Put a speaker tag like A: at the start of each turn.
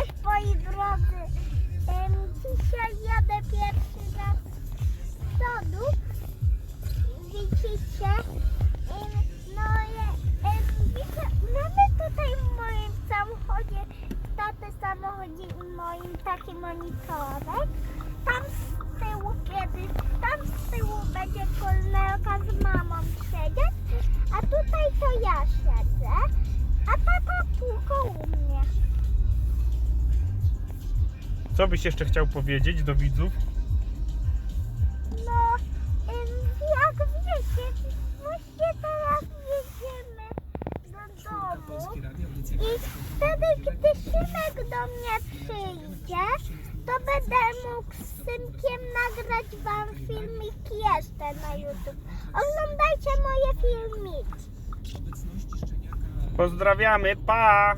A: Cześć moi drodzy. Dzisiaj jadę pierwszy raz z przodu. Widzicie? No widzę, mamy tutaj w moim samochodzie, taty samochodzie i moim taki monitorek. Tam
B: Co byś jeszcze chciał powiedzieć do widzów?
A: No, jak wiecie, właśnie teraz jedziemy do domu i wtedy, gdy Szymek do mnie przyjdzie, to będę mógł z synkiem nagrać wam filmik jeszcze na YouTube. Oglądajcie moje filmiki.
B: Pozdrawiamy, pa!